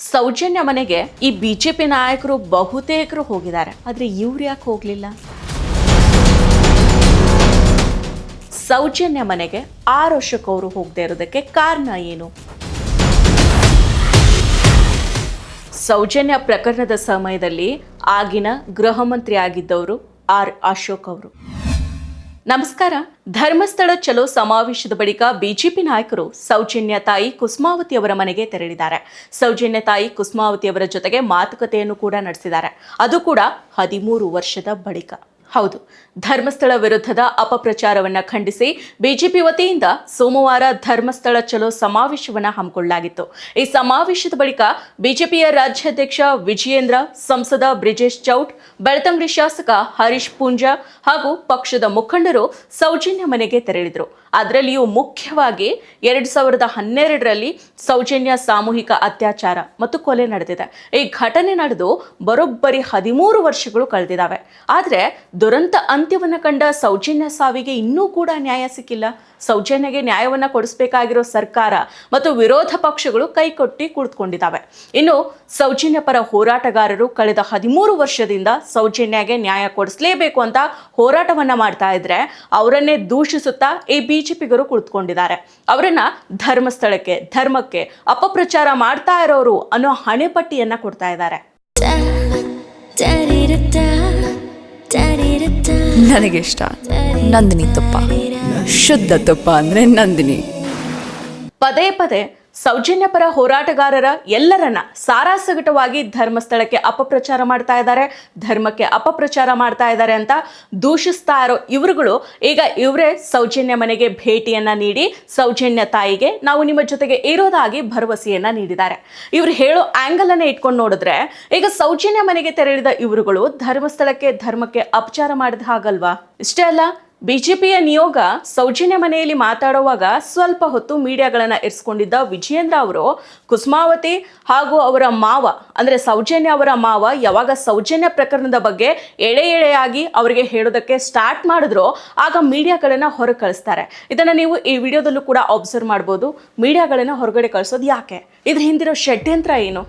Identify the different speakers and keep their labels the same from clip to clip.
Speaker 1: ಸೌಜನ್ಯ ಮನೆಗೆ ಈ ಬಿಜೆಪಿ ನಾಯಕರು ಬಹುತೇಕರು ಹೋಗಿದ್ದಾರೆ. ಆದ್ರೆ ಇವ್ರು ಯಾಕೆ ಹೋಗ್ಲಿಲ್ಲ? ಸೌಜನ್ಯ ಮನೆಗೆ ಆರು ವರ್ಷಕ್ಕವರು ಹೋಗದೆ ಇರೋದಕ್ಕೆ ಕಾರಣ ಏನು? ಸೌಜನ್ಯ ಪ್ರಕರಣದ ಸಮಯದಲ್ಲಿ ಆಗಿನ ಗೃಹ ಮಂತ್ರಿ ಆಗಿದ್ದವರು ಆರ್ ಅಶೋಕ್ ಅವರು. ನಮಸ್ಕಾರ. ಧರ್ಮಸ್ಥಳ ಚಲೋ ಸಮಾವೇಶದ ಬಳಿಕ ಬಿಜೆಪಿ ನಾಯಕರು ಸೌಜನ್ಯ ತಾಯಿ ಕುಸುಮಾವತಿ ಅವರ ಮನೆಗೆ ತೆರಳಿದ್ದಾರೆ. ಸೌಜನ್ಯ ತಾಯಿ ಕುಸುಮಾವತಿ ಅವರ ಜೊತೆಗೆ ಮಾತುಕತೆಯನ್ನು ಕೂಡ ನಡೆಸಿದ್ದಾರೆ. ಅದು ಕೂಡ ಹದಿಮೂರು ವರ್ಷದ ಬಳಿಕ. ಹೌದು, ಧರ್ಮಸ್ಥಳ ವಿರುದ್ಧದ ಅಪಪ್ರಚಾರವನ್ನು ಖಂಡಿಸಿ ಬಿಜೆಪಿ ವತಿಯಿಂದ ಸೋಮವಾರ ಧರ್ಮಸ್ಥಳ ಚಲೋ ಸಮಾವೇಶವನ್ನು ಹಮ್ಮಿಕೊಳ್ಳಲಾಗಿತ್ತು. ಈ ಸಮಾವೇಶದ ಬಳಿಕ ಬಿಜೆಪಿಯ ರಾಜ್ಯಾಧ್ಯಕ್ಷ ವಿಜಯೇಂದ್ರ, ಸಂಸದ ಬ್ರಿಜೇಶ್ ಚೌಟ್, ಬೆಳ್ತಂಗಡಿ ಶಾಸಕ ಹರೀಶ್ ಪೂಂಜಾ ಹಾಗೂ ಪಕ್ಷದ ಮುಖಂಡರು ಸೌಜನ್ಯ ಮನೆಗೆ ತೆರಳಿದರು. ಅದರಲ್ಲಿಯೂ ಮುಖ್ಯವಾಗಿ ಎರಡು ಸಾವಿರದ ಹನ್ನೆರಡರಲ್ಲಿ ಸೌಜನ್ಯ ಸಾಮೂಹಿಕ ಅತ್ಯಾಚಾರ ಮತ್ತು ಕೊಲೆ ನಡೆದಿದೆ. ಈ ಘಟನೆ ನಡೆದು ಬರೋಬ್ಬರಿ ಹದಿಮೂರು ವರ್ಷಗಳು ಕಳೆದಿದ್ದಾವೆ. ಆದರೆ ದುರಂತ ಅಂತ್ಯವನ್ನು ಕಂಡ ಸೌಜನ್ಯ ಸಾವಿಗೆ ಇನ್ನೂ ಕೂಡ ನ್ಯಾಯ ಸಿಕ್ಕಿಲ್ಲ. ಸೌಜನ್ಯಗೆ ನ್ಯಾಯವನ್ನು ಕೊಡಿಸಬೇಕಾಗಿರೋ ಸರ್ಕಾರ ಮತ್ತು ವಿರೋಧ ಪಕ್ಷಗಳು ಕೈಕೊಟ್ಟಿ ಕುಳಿತುಕೊಂಡಿದ್ದಾವೆ. ಇನ್ನು ಸೌಜನ್ಯ ಪರ ಹೋರಾಟಗಾರರು ಕಳೆದ ಹದಿಮೂರು ವರ್ಷದಿಂದ ಸೌಜನ್ಯಗೆ ನ್ಯಾಯ ಕೊಡಿಸಲೇಬೇಕು ಅಂತ ಹೋರಾಟವನ್ನ ಮಾಡ್ತಾ ಇದ್ರೆ ಅವರನ್ನೇ ದೂಷಿಸುತ್ತಾ ಈ ಬಿಜೆಪಿಗರು ಕುಳಿತುಕೊಂಡಿದ್ದಾರೆ. ಅವರನ್ನ ಧರ್ಮಸ್ಥಳಕ್ಕೆ, ಧರ್ಮಕ್ಕೆ ಅಪಪ್ರಚಾರ ಮಾಡ್ತಾ ಇರೋರು ಅನ್ನೋ ಹಣೆಪಟ್ಟಿಯನ್ನ ಕೊಡ್ತಾ ಇದ್ದಾರೆ.
Speaker 2: ನನಗೆ ಇಷ್ಟ. ನಂದಿನಿ ತುಪ್ಪ. ಶುದ್ಧ ತುಪ್ಪ ಅಂದ್ರೆ ನಂದಿನಿ.
Speaker 1: ಪದೇ ಪದೇ ಸೌಜನ್ಯ ಪರ ಹೋರಾಟಗಾರರ ಎಲ್ಲರನ್ನ ಸಾರಾಸಗಟವಾಗಿ ಧರ್ಮಸ್ಥಳಕ್ಕೆ ಅಪಪ್ರಚಾರ ಮಾಡ್ತಾ ಇದ್ದಾರೆ. ಧರ್ಮಕ್ಕೆ ಅಪಪ್ರಚಾರ ಮಾಡ್ತಾ ಇದ್ದಾರೆ ಅಂತ ದೂಷಿಸ್ತಾ ಇರೋ ಇವರುಗಳು, ಈಗ ಇವರೇ ಸೌಜನ್ಯ ಮನೆಗೆ ಭೇಟಿಯನ್ನ ನೀಡಿ, ಸೌಜನ್ಯ ತಾಯಿಗೆ ನಾವು ನಿಮ್ಮ ಜೊತೆಗೆ ಇರೋದಾಗಿ ಭರವಸೆಯನ್ನ ನೀಡಿದ್ದಾರೆ. ಇವ್ರು ಹೇಳೋ ಆಂಗಲ್ ಅನ್ನ ಇಟ್ಕೊಂಡು ನೋಡಿದ್ರೆ, ಈಗ ಸೌಜನ್ಯ ಮನೆಗೆ ತೆರಳಿದ ಇವರುಗಳು ಧರ್ಮಸ್ಥಳಕ್ಕೆ ಧರ್ಮಕ್ಕೆ ಅಪಚಾರ ಮಾಡಿದ ಹಾಗಲ್ವಾ? ಇಷ್ಟೇ ಅಲ್ಲ? ಬಿಜೆಪಿಯ ನಿಯೋಗ ಸೌಜನ್ಯ ಮನೆಯಲ್ಲಿ ಮಾತಾಡುವಾಗ ಸ್ವಲ್ಪ ಹೊತ್ತು ಮೀಡಿಯಾಗಳನ್ನು ಇರಿಸ್ಕೊಂಡಿದ್ದ ವಿಜಯೇಂದ್ರ ಅವರು, ಕುಸುಮಾವತಿ ಹಾಗೂ ಅವರ ಮಾವ, ಅಂದರೆ ಸೌಜನ್ಯ ಅವರ ಮಾವ ಯಾವಾಗ ಸೌಜನ್ಯ ಪ್ರಕರಣದ ಬಗ್ಗೆ ಎಳೆ ಎಳೆಯಾಗಿ ಅವರಿಗೆ ಹೇಳೋದಕ್ಕೆ ಸ್ಟಾರ್ಟ್ ಮಾಡಿದ್ರು, ಆಗ ಮೀಡಿಯಾಗಳನ್ನು ಹೊರಗೆ ಕಳಿಸ್ತಾರೆ. ಇದನ್ನು ನೀವು ಈ ವಿಡಿಯೋದಲ್ಲೂ ಕೂಡ ಅಬ್ಸರ್ವ್ ಮಾಡ್ಬೋದು. ಮೀಡಿಯಾಗಳನ್ನು ಹೊರಗಡೆ ಕಳಿಸೋದು ಯಾಕೆ? ಇದ್ರ ಹಿಂದಿರೋ ಷಡ್ಯಂತ್ರ ಏನು?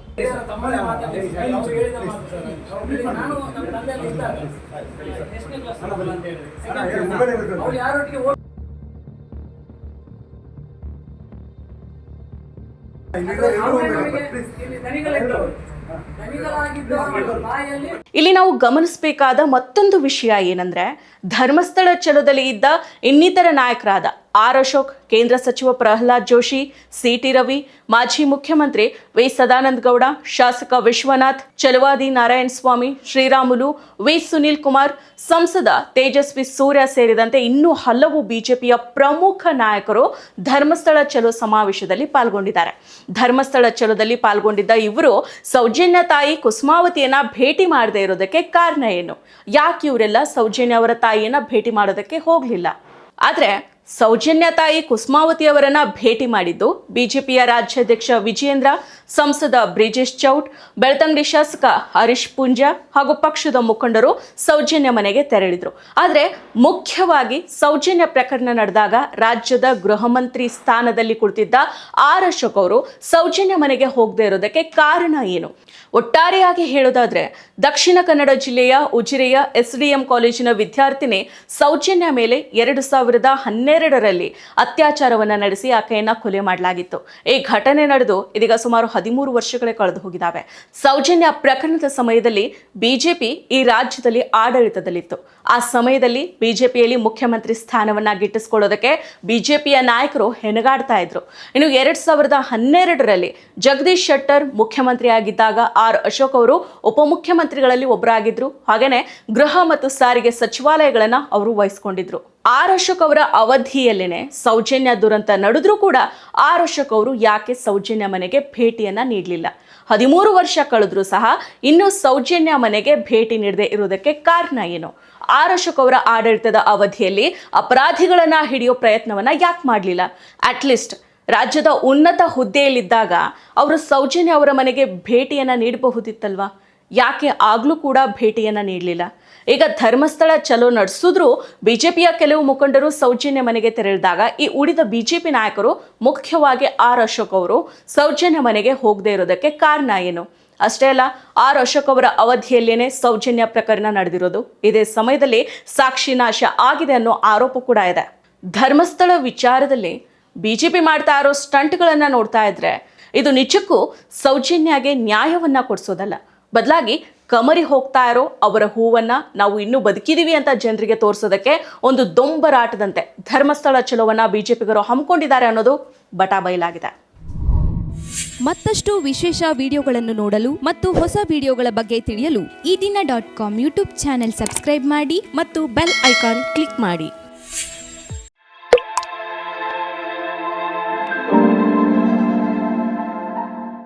Speaker 3: ಯಾರೊಟ್ಟಿಗೆ ಇಲ್ಲಿ
Speaker 1: ನಾವು ಗಮನಿಸಬೇಕಾದ ಮತ್ತೊಂದು ವಿಷಯ ಏನಂದ್ರೆ ಧರ್ಮಸ್ಥಳ ಚಲೋದಲ್ಲಿ ಇದ್ದ ಇನ್ನಿತರ ನಾಯಕರಾದ ಆರ್ ಅಶೋಕ್, ಕೇಂದ್ರ ಸಚಿವ ಪ್ರಹ್ಲಾದ್ ಜೋಶಿ, ಸಿಟಿ ರವಿ, ಮಾಜಿ ಮುಖ್ಯಮಂತ್ರಿ ವಿ ಸದಾನಂದ ಗೌಡ, ಶಾಸಕ ವಿಶ್ವನಾಥ್, ಚಲುವಾದಿ ನಾರಾಯಣ ಸ್ವಾಮಿ, ಶ್ರೀರಾಮುಲು, ವಿ ಸುನೀಲ್ ಕುಮಾರ್, ಸಂಸದ ತೇಜಸ್ವಿ ಸೂರ್ಯ ಸೇರಿದಂತೆ ಇನ್ನೂ ಹಲವು ಬಿಜೆಪಿಯ ಪ್ರಮುಖ ನಾಯಕರು ಧರ್ಮಸ್ಥಳ ಚಲೋ ಸಮಾವೇಶದಲ್ಲಿ ಪಾಲ್ಗೊಂಡಿದ್ದಾರೆ. ಧರ್ಮಸ್ಥಳ ಚಲೋದಲ್ಲಿ ಪಾಲ್ಗೊಂಡಿದ್ದ ಇವರು ಸೌಜನ್ಯ ತಾಯಿ ಕುಸುಮಾವತಿಯನ್ನ ಭೇಟಿ ಮಾಡದೇ ಇರೋದಕ್ಕೆ ಕಾರಣ ಏನು? ಯಾಕೆ ಇವರೆಲ್ಲ ಸೌಜನ್ಯ ಅವರ ತಾಯಿಯನ್ನ ಭೇಟಿ ಮಾಡೋದಕ್ಕೆ ಹೋಗಲಿಲ್ಲ? ಆದ್ರೆ ಸೌಜನ್ಯ ತಾಯಿ ಕುಸುಮಾವತಿ ಅವರನ್ನ ಭೇಟಿ ಮಾಡಿದ್ದು ಬಿಜೆಪಿಯ ರಾಜ್ಯಾಧ್ಯಕ್ಷ ವಿಜಯೇಂದ್ರ, ಸಂಸದ ಬ್ರಿಜೇಶ್ ಚೌಟ್, ಬೆಳ್ತಂಗಡಿ ಶಾಸಕ ಹರೀಶ್ ಪುಂಜಾ ಹಾಗೂ ಪಕ್ಷದ ಮುಖಂಡರು ಸೌಜನ್ಯ ಮನೆಗೆ ತೆರಳಿದ್ರು. ಆದರೆ ಮುಖ್ಯವಾಗಿ ಸೌಜನ್ಯ ಪ್ರಕರಣ ನಡೆದಾಗ ರಾಜ್ಯದ ಗೃಹ ಮಂತ್ರಿ ಸ್ಥಾನದಲ್ಲಿ ಕುಳಿತಿದ್ದ ಆರ್ ಅಶೋಕ್ ಅವರು ಸೌಜನ್ಯ ಮನೆಗೆ ಹೋಗದೆ ಇರೋದಕ್ಕೆ ಕಾರಣ ಏನು? ಒಟ್ಟಾರೆಯಾಗಿ ಹೇಳೋದಾದ್ರೆ ದಕ್ಷಿಣ ಕನ್ನಡ ಜಿಲ್ಲೆಯ ಉಜಿರೆಯ ಎಸ್ಡಿಎಂ ಕಾಲೇಜಿನ ವಿದ್ಯಾರ್ಥಿನಿ ಸೌಜನ್ಯ ಮೇಲೆ ಎರಡು ಸಾವಿರದ ಹನ್ನೆರಡರಲ್ಲಿ ಅತ್ಯಾಚಾರವನ್ನು ನಡೆಸಿ ಆಕೆಯನ್ನ ಕೊಲೆ ಮಾಡಲಾಗಿತ್ತು. ಈ ಘಟನೆ ನಡೆದು ಇದೀಗ ಸುಮಾರು ಹದಿಮೂರು ವರ್ಷಗಳೇ ಕಳೆದು ಹೋಗಿದ್ದಾವೆ ಸೌಜನ್ಯ ಪ್ರಕರಣದ ಸಮಯದಲ್ಲಿ ಬಿಜೆಪಿ ಈ ರಾಜ್ಯದಲ್ಲಿ ಆಡಳಿತದಲ್ಲಿತ್ತು. ಆ ಸಮಯದಲ್ಲಿ ಬಿಜೆಪಿಯಲ್ಲಿ ಮುಖ್ಯಮಂತ್ರಿ ಸ್ಥಾನವನ್ನ ಗಿಟ್ಟಿಸ್ಕೊಳ್ಳೋದಕ್ಕೆ ಬಿಜೆಪಿಯ ನಾಯಕರು ಹೆಣಗಾಡ್ತಾ ಇದ್ರು. ಇನ್ನು ಎರಡ್ ಸಾವಿರದ ಹನ್ನೆರಡರಲ್ಲಿ ಜಗದೀಶ್ ಶೆಟ್ಟರ್ ಮುಖ್ಯಮಂತ್ರಿಯಾಗಿದ್ದಾಗ ಆರ್ ಅಶೋಕ್ ಅವರು ಉಪಮುಖ್ಯಮಂತ್ರಿಗಳಲ್ಲಿ ಒಬ್ಬರಾಗಿದ್ರು ಹಾಗೇನೆ ಗೃಹ ಮತ್ತು ಸಾರಿಗೆ ಸಚಿವಾಲಯಗಳನ್ನ ಅವರು ವಹಿಸ್ಕೊಂಡಿದ್ರು. ಆರ್ ಅಶೋಕ್ ಅವರ ಅವಧಿಯಲ್ಲೇನೆ ಸೌಜನ್ಯ ದುರಂತ ನಡೆದ್ರೂ ಕೂಡ ಆರ್ ಅಶೋಕ್ ಅವರು ಯಾಕೆ ಸೌಜನ್ಯ ಮನೆಗೆ ಭೇಟಿಯನ್ನ ನೀಡಲಿಲ್ಲ? ಹದಿಮೂರು ವರ್ಷ ಕಳೆದ್ರೂ ಸಹ ಇನ್ನೂ ಸೌಜನ್ಯ ಮನೆಗೆ ಭೇಟಿ ನೀಡದೆ ಇರುವುದಕ್ಕೆ ಕಾರಣ ಏನು? ಆರ್ ಅಶೋಕ್ ಅವರ ಆಡಳಿತದ ಅವಧಿಯಲ್ಲಿ ಅಪರಾಧಿಗಳನ್ನ ಹಿಡಿಯೋ ಪ್ರಯತ್ನವನ್ನ ಯಾಕೆ ಮಾಡಲಿಲ್ಲ? ಅಟ್ಲೀಸ್ಟ್ ರಾಜ್ಯದ ಉನ್ನತ ಹುದ್ದೆಯಲ್ಲಿದ್ದಾಗ ಅವರು ಸೌಜನ್ಯ ಅವರ ಮನೆಗೆ ಭೇಟಿಯನ್ನ ನೀಡಬಹುದಿತ್ತಲ್ವಾ? ಯಾಕೆ ಆಗಲೂ ಕೂಡ ಭೇಟಿಯನ್ನ ನೀಡಲಿಲ್ಲ? ಈಗ ಧರ್ಮಸ್ಥಳ ಚಲೋ ನಡೆಸಿದ್ರು ಬಿಜೆಪಿಯ ಕೆಲವು ಮುಖಂಡರು ಸೌಜನ್ಯ ಮನೆಗೆ ತೆರಳಿದಾಗ ಈ ಉಳಿದ ಬಿಜೆಪಿ ನಾಯಕರು ಮುಖ್ಯವಾಗಿ ಆರ್ ಅಶೋಕ್ ಅವರು ಸೌಜನ್ಯ ಮನೆಗೆ ಹೋಗದೇ ಇರೋದಕ್ಕೆ ಕಾರಣ ಏನು? ಅಷ್ಟೇ ಅಲ್ಲ, ಆರ್ ಅಶೋಕ್ ಅವರ ಅವಧಿಯಲ್ಲೇನೆ ಸೌಜನ್ಯ ಪ್ರಕರಣ ನಡೆದಿರೋದು. ಇದೇ ಸಮಯದಲ್ಲಿ ಸಾಕ್ಷಿ ನಾಶ ಆಗಿದೆ ಅನ್ನೋ ಆರೋಪ ಕೂಡ ಇದೆ. ಧರ್ಮಸ್ಥಳ ವಿಚಾರದಲ್ಲಿ ಬಿಜೆಪಿ ಮಾಡ್ತಾ ಇರೋ ಸ್ಟಂಟ್ಗಳನ್ನ ನೋಡ್ತಾ ಇದ್ರೆ ಇದು ನಿಜಕ್ಕೂ ಸೌಜನ್ಯಗೆ ನ್ಯಾಯವನ್ನ ಕೊಡಿಸೋದಲ್ಲ. ಬದಲಾಗಿ ಕಮರಿ ಹೋಗ್ತಾ ಇರೋ ಅವರ ಹೂವನ್ನ ನಾವು ಇನ್ನೂ ಬದುಕಿದೀವಿ ಅಂತ ಜನರಿಗೆ ತೋರಿಸೋದಕ್ಕೆ ಒಂದು ದೊಂಬರಾಟದಂತೆ ಧರ್ಮಸ್ಥಳ ಚಲೋವನ್ನ ಬಿಜೆಪಿಗರು ಹಮ್ಮಿಕೊಂಡಿದ್ದಾರೆ ಅನ್ನೋದು ಬಟಾ ಬಯಲಾಗಿದೆ.
Speaker 4: ಮತ್ತಷ್ಟು ವಿಶೇಷ ವಿಡಿಯೋಗಳನ್ನು ನೋಡಲು ಮತ್ತು ಹೊಸ ವಿಡಿಯೋಗಳ ಬಗ್ಗೆ ತಿಳಿಯಲು
Speaker 5: ಈ ದಿನ dot com YouTube channel subscribe ಮಾಡಿ ಮತ್ತು ಬೆಲ್ ಐಕಾನ್ ಕ್ಲಿಕ್ ಮಾಡಿ.